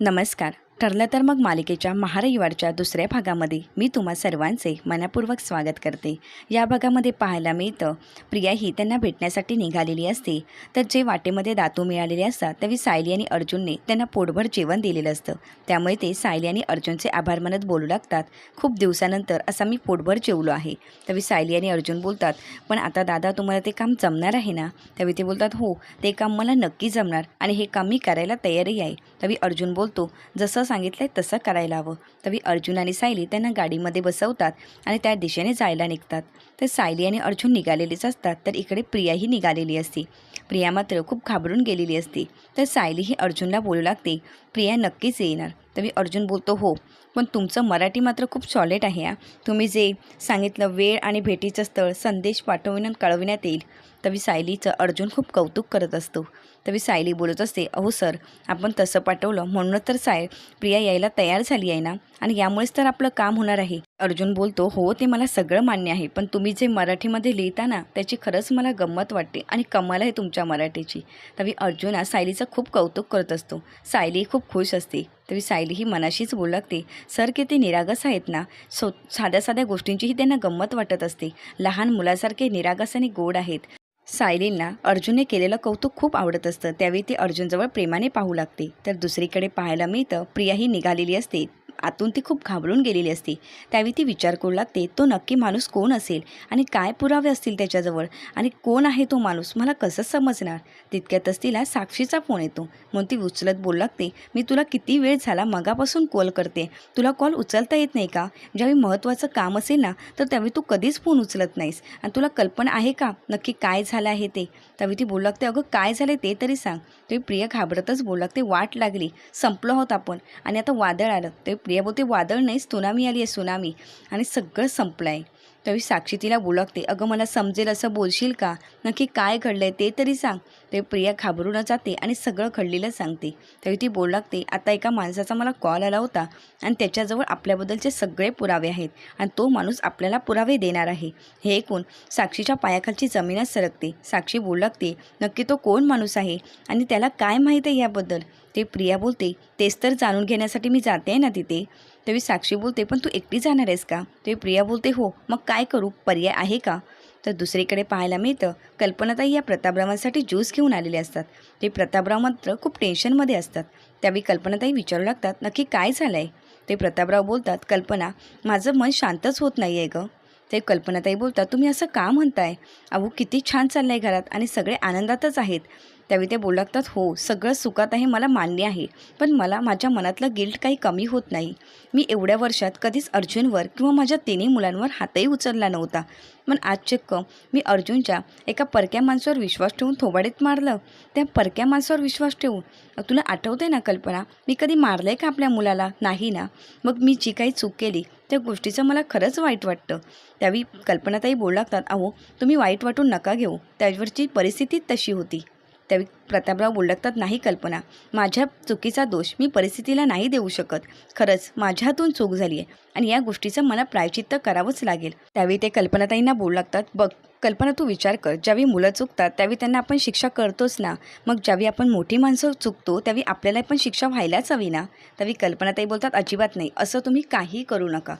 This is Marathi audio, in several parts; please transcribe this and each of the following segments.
नमस्कार. ठरलं तर मग मालिकेच्या महारविवारच्या दुसऱ्या भागामध्ये मी तुम्हा सर्वांचे मनापूर्वक स्वागत करते. या भागामध्ये पाहायला मिळतं प्रिया ही त्यांना भेटण्यासाठी निघालेली असते. तर जे वाटेमध्ये दातू मिळालेले असतात त्यावेळी सायली आणि अर्जुनने त्यांना पोटभर जेवण दिलेलं असतं. त्यामुळे ते सायली आणि अर्जुनचे आभार मानत बोलू लागतात. खूप दिवसानंतर असा मी पोटभर जेवलो आहे. त्यावेळी सायली आणि अर्जुन बोलतात पण आता दादा तुम्हाला ते काम जमणार आहे ना? त्यावेळी ते बोलतात हो ते काम मला नक्की जमणार आणि हे काम मी करायला तयारही आहे. त्यावेळी अर्जुन बोलतो जसं सांगितलं आहे तसं करायला हवं. तरी अर्जुन आणि सायली त्यांना गाडीमध्ये बसवतात आणि त्या दिशेने जायला निघतात. तर सायली आणि अर्जुन निघालेलेच असतात तर इकडे प्रियाही निघालेली असते. प्रिया मात्र खूप घाबरून गेलेली असते. तर सायली ही अर्जुनला बोलू लागते प्रिया नक्कीच येणार. तरी अर्जुन बोलतो हो. पण तुमचं मराठी मात्र खूप सॉलिड आहे हा. तुम्ही जे सांगितलं वेळ आणि भेटीचं स्थळ संदेश पाठविण्यात कळविण्यात येईल. तवी सायलीचं अर्जुन खूप कौतुक करत असतो. तवी सायली बोलत असते अहो सर आपण तसं पाठवलं म्हणूनच तर साय प्रिया यायला तयार झाली आहे ना? आणि यामुळेच तर आपलं काम होणार आहे. अर्जुन बोलतो हो ते मला सगळं मान्य आहे पण तुम्ही जे मराठीमध्ये लिहिता ना त्याची खरंच मला गंमत वाटते आणि कमाल आहे तुमच्या मराठीची. तवी अर्जुन हा सायलीचं खूप कौतुक करत असतो. सायली खूप खुश असते. तरी सायली ही मनाशीच बोलू लागते सर किती निरागस आहेत ना. सो साध्या साध्या गोष्टींचीही त्यांना गंमत वाटत असते. लहान मुलासारखे निरागस आणि गोड आहेत. सायलींना अर्जुनने केलेलं कौतुक खूप आवडत असतं. त्यावेळी ती अर्जुनजवळ प्रेमाने पाहू लागते. तर दुसरीकडे पाहायला मिळतं प्रिया ही निघालेली असते. आतून ती खूप घाबरून गेलेली असते. त्यावेळी ती विचार करू लागते तो नक्की माणूस कोण असेल? आणि काय पुरावे असतील त्याच्याजवळ? आणि कोण आहे तो माणूस? मला कसं समजणार? तितक्यातच तिला साक्षीचा फोन येतो. म्हणून ती उचलत बोलू लागते मी तुला किती वेळ झाला मगापासून कॉल करते? तुला कॉल उचलता येत नाही का? ज्यावेळी महत्त्वाचं काम असेल ना तर त्यावेळी तू कधीच फोन उचलत नाहीस. आणि तुला कल्पना आहे का? नक्की काय झालं आहे ते. तवी ती बोलू लागते अगं काय झालं ते तरी सांग. ते प्रिया घाबरतच बोलू लागते वाट लागली संपलो आहोत आपण. आणि आता वादळ आलं. ते प्रिया बोलते वादळ नाही सुनामी आली आहे सुनामी. आणि सगळं संपलं आहे त्यावेळी साक्षी तिला बोलू अगं मला समजेल असं बोलशील का? नक्की काय घडलं आहे ते तरी सांग. ते प्रिया घाबरूनच जाते आणि सगळं घडलेलं सांगते. त्यावेळी ती बोलागते आता एका माणसाचा मला कॉल आला होता आणि त्याच्याजवळ आपल्याबद्दलचे सगळे पुरावे आहेत आणि तो माणूस आपल्याला पुरावे देणार आहे. हे ऐकून साक्षीच्या पायाखालची जमीनच सरकते. साक्षी बोलागते नक्की तो कोण माणूस आहे? आणि त्याला काय माहीत आहे याबद्दल? ते प्रिया बोलते तेच तर जाणून घेण्यासाठी मी जाते ना तिथे. तेव्हा साक्षी बोलते पण तू एकटी जाणार आहेस का? ते प्रिया बोलते हो मग काय करू? पर्याय आहे का? तर दुसरीकडे पाहायला मिळतं कल्पनाताई या प्रतापरावांसाठी ज्यूस घेऊन आलेले असतात. ते प्रतापराव मात्र खूप टेन्शनमध्ये असतात. त्यावेळी कल्पनाताई विचारू लागतात नक्की काय झालं आहे ते प्रतापराव बोलतात कल्पना माझं मन शांतच होत नाही आहे गं. ते कल्पनाताई बोलतात तुम्ही असं का म्हणताय? अहो किती छान चाललं आहे घरात आणि सगळे आनंदातच आहेत. त्यावेळी ते बोलू लागतात हो सगळं सुखात आहे मला मान्य आहे पण मला माझ्या मनातलं गिल्ट काही कमी होत नाही. मी एवढ्या वर्षात कधीच अर्जुनवर किंवा माझ्या तिन्ही मुलांवर हातही उचलला नव्हता. पण आज चक्क मी अर्जुनच्या एका परक्या माणसावर विश्वास ठेवून थोबाडीत मारलं. त्या परक्या माणसावर विश्वास ठेवून तुला आठवते ना कल्पना? मी कधी मारलं आहे का आपल्या मुलाला? नाही ना. मग मी जी काही चूक केली त्या गोष्टीचं मला खरंच वाईट वाटतं. त्यावेळी कल्पनाताई बोलू लागतात अहो तुम्ही वाईट वाटून नका घेऊ. त्यावरची परिस्थिती तशी होती. त्यावेळी प्रतापराव बोलडकतात लागतात नाही कल्पना. माझ्या चुकीचा दोष मी परिस्थितीला नाही देऊ शकत. खरंच माझ्या हातून चूक झाली आहे आणि या गोष्टीचं मला प्रायचित्त करावंच लागेल. त्यावेळी ते कल्पनाताईंना बोलू लागतात बघ कल्पना तू विचार कर. ज्यावेळी मुलं चुकतात त्यावेळी त्यांना आपण शिक्षा करतोच ना. मग ज्यावेळी आपण मोठी माणसं चुकतो त्यावेळी आपल्याला पण शिक्षा व्हायलाच हवी ना. त्यावेळी कल्पनाताई बोलतात अजिबात नाही. असं तुम्ही काही करू नका.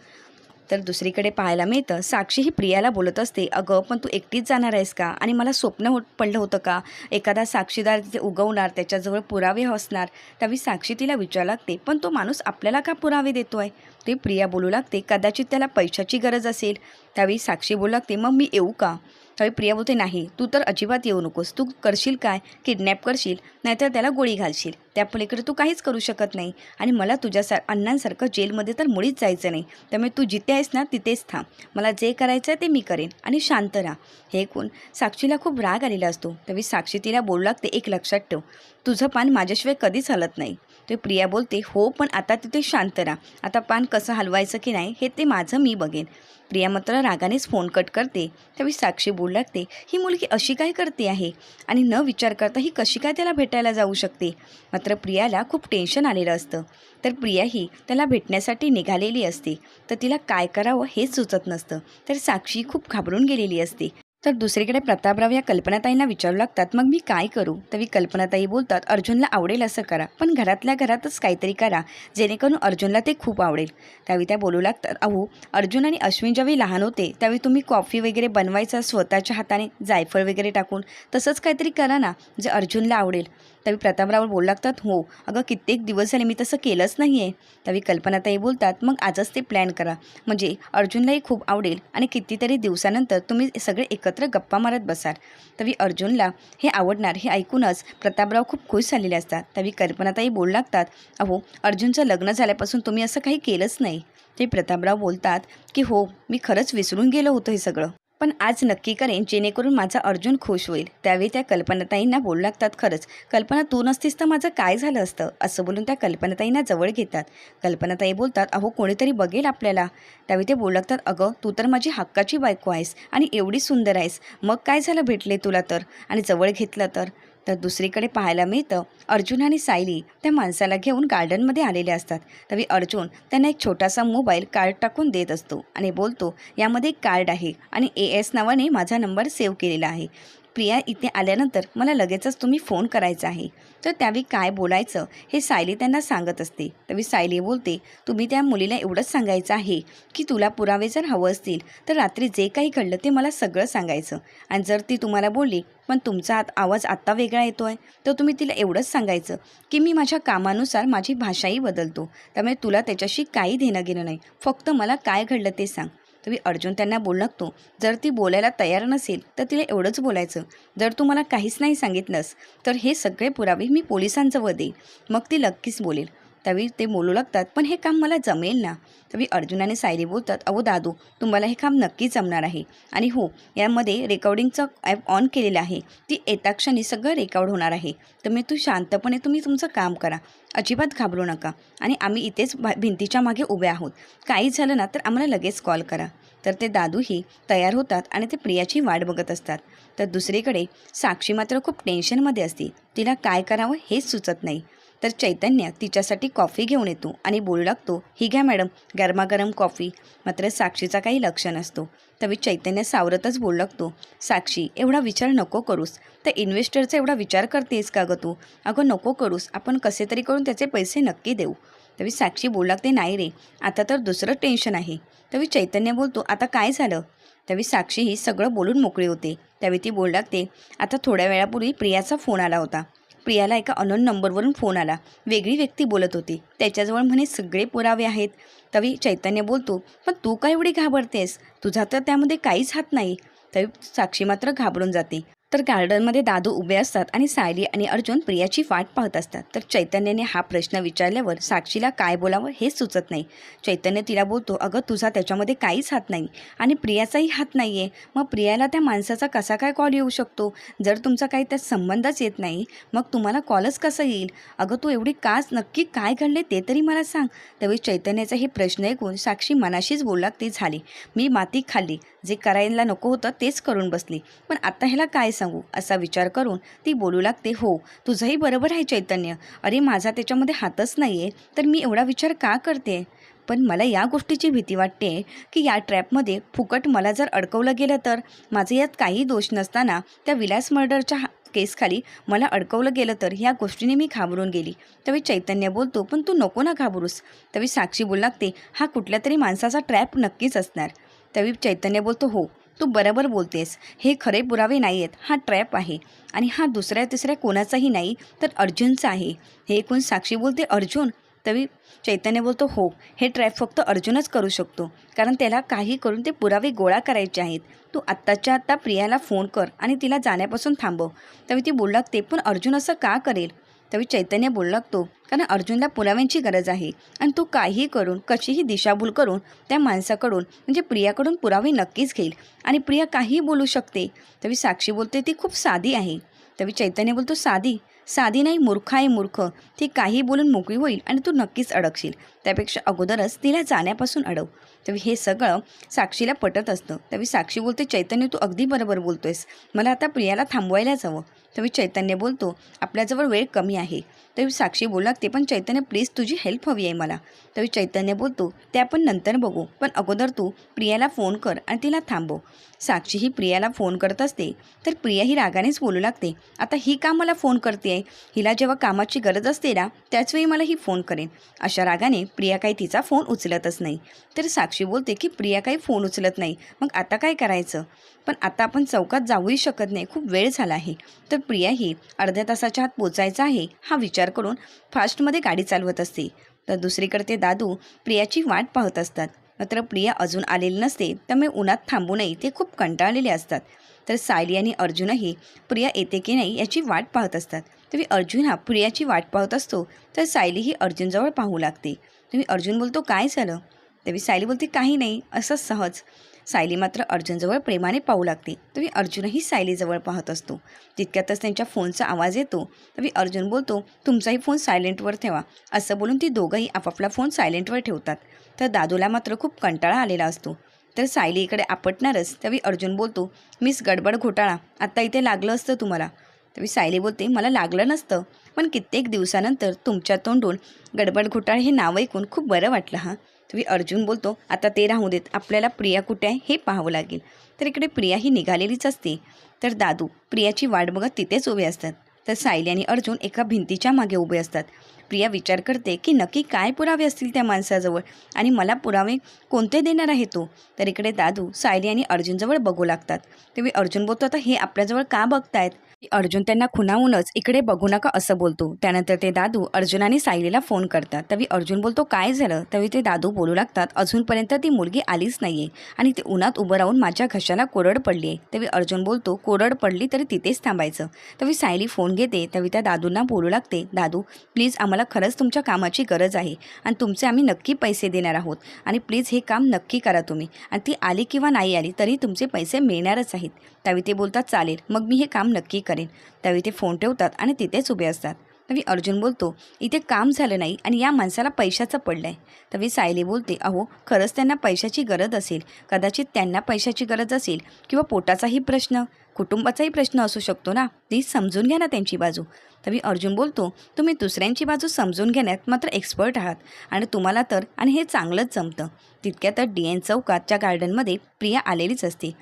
तर दुसरीकडे पाहायला मिळतं. साक्षी ही प्रियाला बोलत असते अगं पण तू एकटीच जाणार आहेस का? आणि मला स्वप्न होत पडलं होतं का? एखादा साक्षीदार तिथे उगवणार त्याच्याजवळ पुरावे असणार त्यावेळी साक्षी तिला विचार लागते पण तो माणूस आपल्याला का पुरावे देतो आहे ते प्रिया बोलू लागते कदाचित त्याला पैशाची गरज असेल. त्यावेळी साक्षी बोलू लागते मग मी येऊ का? त्यावेळी प्रिया बोलते नाही. तू तर अजिबात येऊ नकोस. तू करशील काय? किडनॅप करशील नाहीतर त्याला गोळी घालशील. त्या पलीकडे तू काहीच करू शकत नाही. आणि मला तुझ्यासार अण्णांसारखं जेलमध्ये तर मुळीच जायचं नाही. त्यामुळे तू जिथे आहेस ना तिथेच थांब. मला जे करायचं आहे ते मी करेन. आणि शांत राहा. हे ऐकून साक्षीला खूप राग आलेला असतो. त्यावेळी साक्षी तिला बोलू लागते एक लक्षात ठेव. तुझं पान माझ्याशिवाय कधीच हलत नाही. ते प्रिया बोलते हो पण आता तिथे शांत राहा. आता पान कसं हलवायचं की नाही हे ते माझं मी बघेन. प्रिया मात्र रागानेच फोन कट करते. त्यावेळी साक्षी बोल लागते ही मुलगी अशी काय करते आहे? आणि न विचार करता ही कशी काय त्याला भेटायला जाऊ शकते? मात्र प्रियाला खूप टेन्शन आलेलं असतं. तर प्रिया ही त्याला भेटण्यासाठी निघालेली असते. तर तिला काय करावं हेच सुचत नसतं. तर साक्षी खूप घाबरून गेलेली असते. तर दुसरीकडे प्रतापराव या कल्पनाताईंना विचारू लागतात मग मी काय करू? तरी कल्पनाताई बोलतात अर्जुनला आवडेल असं करा पण घरातल्या घरातच काहीतरी करा जेणेकरून अर्जुनला ते खूप आवडेल. त्यावेळी त्या बोलू लागतात अहो अर्जुन आणि अश्विन ज्यावेळी लहान होते त्यावेळी तुम्ही कॉफी वगैरे बनवायचा स्वतःच्या हाताने जायफळ वगैरे टाकून तसंच काहीतरी करा ना जे अर्जुनला आवडेल. त्यावेळी प्रतापराव बोलू लागतात हो अगं कित्येक दिवस झाले मी तसं केलंच नाही आहे त्यावेळी कल्पनाताई बोलतात मग आजच ते प्लॅन करा. म्हणजे अर्जुनलाही खूप आवडेल आणि कितीतरी दिवसानंतर तुम्ही सगळे एकत्र गप्पा मारत बसाल. तवी अर्जुनला हे आवडणार हे ऐकूनच प्रतापराव खूप खुश झालेले असतात. त्यावेळी कल्पनाताई बोलू लागतात अहो अर्जुनचं लग्न झाल्यापासून तुम्ही असं काही केलंच नाही. ते प्रतापराव बोलतात की हो मी खरंच विसरून गेलो होतो हे सगळं. पण आज नक्की करेन जेणेकरून माझा अर्जुन खुश होईल. त्यावेळी त्या कल्पनाताईंना बोलू लागतात खरंच कल्पना तू नसतीस तर माझं काय झालं असतं? असं बोलून त्या कल्पनाताईंना जवळ घेतात. कल्पनाताई बोलतात अहो कोणीतरी बघेल आपल्याला. त्यावेळी ते बोलू लागतात अगं तू तर माझी हक्काची बायको आहेस आणि एवढी सुंदर आहेस. मग काय झालं भेटले तुला तर? आणि जवळ घेतलं तर तर दुसरीकडे पाहायला मिळतं अर्जुन आणि सायली त्या माणसाला घेऊन गार्डनमध्ये आलेले असतात. तरी अर्जुन त्यांना एक छोटासा मोबाईल कार्ड टाकून देत असतो आणि बोलतो यामध्ये एक कार्ड आहे आणि ए एस नावाने माझा नंबर सेव्ह केलेला आहे. प्रिया इथे आल्यानंतर मला लगेचच तुम्ही फोन करायचा आहे. तर त्यावेळी काय बोलायचं हे सायली त्यांना सांगत असते. त्यावेळी सायली बोलते तुम्ही त्या मुलीला एवढंच सांगायचं आहे की तुला पुरावे जर हवं असतील तर रात्री जे काही घडलं ते मला सगळं सांगायचं. आणि जर ती तुम्हाला बोलली पण तुमचा आत आवाज आत्ता वेगळा येतो आहे तर तुम्ही तिला एवढंच सांगायचं की मी माझ्या कामानुसार माझी भाषाही बदलतो. त्यामुळे तुला त्याच्याशी काही देणं घेणं नाही. फक्त मला काय घडलं ते सांग. तरी अर्जुन त्यांना बोलू लागतो. जर ती बोलायला तयार नसेल तर तिला एवढंच बोलायचं. जर तू मला काहीच नाही सांगितलंस तर हे सगळे पुरावे मी पोलिसांजवळ देईन. मग ती नक्कीच बोलेल. त्यावेळी ते बोलू लागतात. पण हे काम मला जमेल ना. त्यावेळी अर्जुन आणि बोलतात अहो दादू तुम्हाला हे काम नक्की जमणार आहे. आणि हो यामध्ये रेकॉर्डिंगचं ॲप ऑन केलेलं आहे. ती येताक्षणी सगळं रेकॉर्ड होणार आहे. तर मी तू शांतपणे तुम्ही तुमचं काम करा. अजिबात घाबरू नका. आणि आम्ही इथेच भिंतीच्या मागे उभे आहोत. काही झालं ना तर आम्हाला लगेच कॉल करा. तर ते दादूही तयार होतात आणि ते प्रियाची वाट बघत असतात. तर दुसरीकडे साक्षी मात्र खूप टेन्शनमध्ये असते. तिला काय करावं हेच सुचत नाही. तर चैतन्य तिच्यासाठी कॉफी घेऊन येतो आणि बोलू लागतो ही घ्या मॅडम गरमागरम कॉफी. मात्र साक्षीचा काही लक्ष नसतो. तरी चैतन्य सावरतच बोलू लागतो साक्षी एवढा विचार नको करूस. तर इन्व्हेस्टरचा एवढा विचार करतेस का ग तू? अगं नको करूस. आपण कसे तरी करून त्याचे पैसे नक्की देऊ. तरी साक्षी बोलू लागते नाही रे आता तर दुसरं टेन्शन आहे. तरी चैतन्य बोलतो आता काय झालं? त्यावेळी साक्षी ही सगळं बोलून मोकळी होते. त्यावेळी ती बोलू लागते आता थोड्या वेळापूर्वी प्रियाचा फोन आला होता. प्रियाला एका अनोन नंबरवरून फोन आला. वेगळी व्यक्ती बोलत होती. त्याच्याजवळ म्हणे सगळे पुरावे आहेत. तवी चैतन्य बोलतो पण तू काय एवढी घाबरतेस? तुझा तर त्यामध्ये काहीच हात नाही. तरी साक्षी मात्र घाबरून जाते. तर गार्डनमध्ये दादू उभे असतात आणि सायली आणि अर्जुन प्रियाची वाट पाहत असतात. तर चैतन्याने हा प्रश्न विचारल्यावर साक्षीला काय बोलावं हेच सुचत नाही. चैतन्य तिला बोलतो अगं तुझा त्याच्यामध्ये काहीच हात नाही आणि प्रियाचाही हात नाही आहे मग प्रियाला त्या माणसाचा कसा काय कॉल येऊ शकतो? जर तुमचा काही त्यात संबंधच येत नाही मग तुम्हाला कॉलच कसा येईल? अगं तू एवढी काच नक्की काय घडले ते तरी मला सांग. त्यावेळी चैतन्याचा हे प्रश्न ऐकून साक्षी मनाशीच बोलला ते झाली. मी माती खाल्ली. जे करायला नको होतं तेच करून बसली. पण आता ह्याला काय सांगू असा विचार करून ती बोलू लागते हो तुझंही बरोबर आहे चैतन्य. अरे माझा त्याच्यामध्ये हातच नाही आहे तर मी एवढा विचार का करते? पण मला या गोष्टीची भीती वाटते की या ट्रॅपमध्ये फुकट मला जर अडकवलं गेलं तर? माझं यात काही दोष नसताना त्या विलास मर्डरच्या हा केसखाली मला अडकवलं गेलं तर ह्या गोष्टीने मी घाबरून गेली. त्यावेळी चैतन्य बोलतो पण तू नको ना घाबरूस. त्यावेळी साक्षी बोलू लागते हा कुठल्या तरी माणसाचा ट्रॅप नक्कीच असणार. त्यावेळी चैतन्य बोलतो हो तू बरोबर बोलतेस. हे खरे पुरावे नाही आहेत हा ट्रॅप आहे. आणि हा दुसऱ्या तिसऱ्या कोणाचाही नाही तर अर्जुनचा आहे. हे एकूण साक्षी बोलते अर्जुन. तरी चैतन्य बोलतो हो हे ट्रॅप फक्त अर्जुनच करू शकतो. कारण त्याला काही करून ते पुरावे गोळा करायचे आहेत. तू आत्ताच्या आत्ता प्रियाला फोन कर आणि तिला जाण्यापासून थांबव. त्यावेळी ती बोलला ते पण अर्जुन असं का करेल? त्यावेळी चैतन्य बोलू लागतो कारण अर्जुनला पुराव्यांची गरज आहे आणि तो काही करून कशीही दिशाभूल करून त्या माणसाकडून म्हणजे प्रियाकडून पुरावे नक्कीच घेईल आणि प्रिया काहीही बोलू शकते. त्यावेळी साक्षी बोलते ती खूप साधी आहे. त्यावेळी चैतन्य बोलतो साधी? साधी नाही मूर्ख आहे मूर्ख. ती काही बोलून मोकळी होईल आणि तू नक्कीच अडकशील. त्यापेक्षा अगोदरच तिला जाण्यापासून अडव. त्यावेळी हे सगळं साक्षीला पटत असतं. त्यावेळी साक्षी बोलते चैतन्य तू अगदी बरोबर बोलतोयस. मला आता प्रियाला थांबवायलाच हवं तवी चैतन्य बोलतो आपल्याजवळ वेळ कमी आहे. तरी साक्षी बोलू लागते पण चैतन्य प्लीज तुझी हेल्प हवी आहे मला. तरी चैतन्य बोलतो ते आपण नंतर बघू पण अगोदर तू प्रियाला फोन कर आणि तिला थांबव. साक्षी ही प्रियाला फोन करत असते तर प्रिया ही रागानेच बोलू लागते आता ही का मला फोन करते आहे हिला जेव्हा कामाची गरज असते ना त्याचवेळी मला ही फोन करेन. अशा रागाने प्रिया काही तिचा फोन उचलतच नाही. तर साक्षी बोलते की प्रिया काही फोन उचलत नाही मग आता काय करायचं? पण आता आपण चौकात जाऊही शकत नाही. खूप वेळ झाला आहे. तर प्रिया ही अर्ध्या तासाच्या आत पोचायचा आहे हा विचार करून फास्टमध्ये गाडी चालवत असते. तर दुसरीकडे ते दादू प्रियाची वाट पाहत असतात. मात्र प्रिया अजून आलेली नसते त्यामुळे उन्हात थांबू नये ते खूप कंटाळलेले असतात. तर सायली आणि अर्जुनही प्रिया येते की नाही याची वाट पाहत असतात. तुम्ही अर्जुन हा प्रियाची वाट पाहत असतो तर सायली ही अर्जुनजवळ पाहू लागते. तुम्ही अर्जुन बोलतो काय झालं? तेव्हा सायली बोलते काही नाही असं सहज. सायली मात्र अर्जुनजवळ प्रेमाने पाहू लागते. तरी अर्जुनही सायलीजवळ पाहत असतो. तितक्यातच त्यांच्या फोनचा आवाज येतो तरी अर्जुन बोलतो तुमचाही फोन सायलेंटवर ठेवा. असं बोलून ती दोघंही आपापला फोन सायलेंटवर ठेवतात. तर दादूला मात्र खूप कंटाळा आलेला असतो. तर सायली इकडे आपटणारच तरी अर्जुन बोलतो मिस गडबड घोटाळा आत्ता इथे लागलं असतं तुम्हाला. तरी सायली बोलते मला लागलं नसतं पण कित्येक दिवसानंतर तुमच्या तोंडून गडबड घोटाळ हे नाव ऐकून खूप बरं वाटलं हां. तुम्ही अर्जुन बोलतो आता ते राहू देत. आपल्याला प्रिया कुठे आहे हे पाहावं लागेल. तर इकडे प्रिया ही निघालेलीच असते. तर दादू प्रियाची वाट बघत तिथेच उभे असतात. तर सायली आणि अर्जुन एका भिंतीच्या मागे उभे असतात. प्रिया विचार करते की नक्की काय पुरावे असतील त्या माणसाजवळ? आणि मला पुरावे कोणते देणार आहे तो? तर इकडे दादू सायली आणि अर्जुनजवळ बघू लागतात. तेव्हा अर्जुन बोलतो आता हे आपल्याजवळ का बघतायत? अर्जुन त्यांना खुनावूनच इकडे बघू नका असं बोलतो. त्यानंतर ते दादू अर्जुन आणि सायलीला फोन करतात. तवी अर्जुन बोलतो काय झालं? तवी ते दादू बोलू लागतात अजूनपर्यंत ती मुलगी आलीच नाहीये आणि ते उन्हात उभं राहून माझ्या घशाला कोरड पडली आहे तवी अर्जुन बोलतो कोरड पडली तरी तिथेच थांबायचं. तवी सायली फोन घेते तवी त्या दादूंना बोलू लागते दादू प्लीज आम्हाला खरंच तुमच्या कामाची गरज आहे आणि तुमचे आम्ही नक्की पैसे देणार आहोत. आणि प्लीज हे काम नक्की करा तुम्ही. आणि ती आली किंवा नाही आली तरी तुमचे पैसे मिळणारच आहेत. त्यावेळी ते बोलतात चालेल मग मी हे काम नक्की करेन. त्यावेळी ते फोन ठेवतात आणि तिथेच उभे असतात. तवी अर्जुन बोलतो इथे काम झालं नाही आणि या माणसाला पैशाचं पडलं आहे तवी सायली बोलते अहो खरंच त्यांना पैशाची गरज असेल. कदाचित त्यांना पैशाची गरज असेल किंवा पोटाचाही प्रश्न कुटुंबाचाही प्रश्न असू शकतो ना? ती समजून घ्या ना त्यांची बाजू. तवी अर्जुन बोलतो तुम्ही दुसऱ्यांची बाजू समजून घेण्यात मात्र एक्सपर्ट आहात आणि तुम्हाला तर आणि हे चांगलंच जमतं. तितक्या तर डी एन चौकातच्या गार्डनमध्ये प्रिया आलेलीच असते.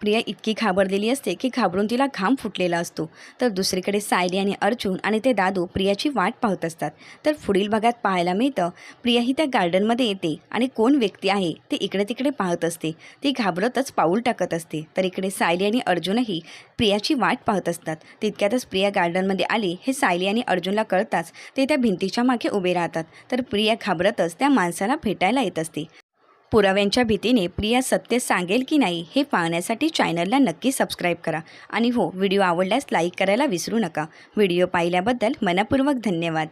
प्रिया इतकी घाबरलेली असते की घाबरून तिला घाम फुटलेला असतो. तर दुसरीकडे सायली आणि अर्जुन आणि ते दादू प्रियाची वाट पाहत असतात. तर पुढील भागात पाहायला मिळतं प्रिया ही त्या गार्डनमध्ये येते आणि कोण व्यक्ती आहे ते इकडे तिकडे पाहत असते. ती घाबरतच पाऊल टाकत असते. तर इकडे सायली आणि अर्जुनही प्रियाची वाट पाहत असतात. तितक्यातच प्रिया गार्डनमध्ये आली. हे सायली आणि अर्जुनला कळताच ते त्या भिंतीच्या मागे उभे राहतात. तर प्रिया घाबरतच त्या माणसाला भेटायला येत असते. पुराव्यांच्या भीतीने प्रिया सत्य सांगेल की नाही हे पाहण्यासाठी चॅनलला नक्की सबस्क्राईब करा. आणि हो व्हिडिओ आवडल्यास लाईक करायला विसरू नका. व्हिडिओ पाहिल्याबद्दल मनपूर्वक धन्यवाद.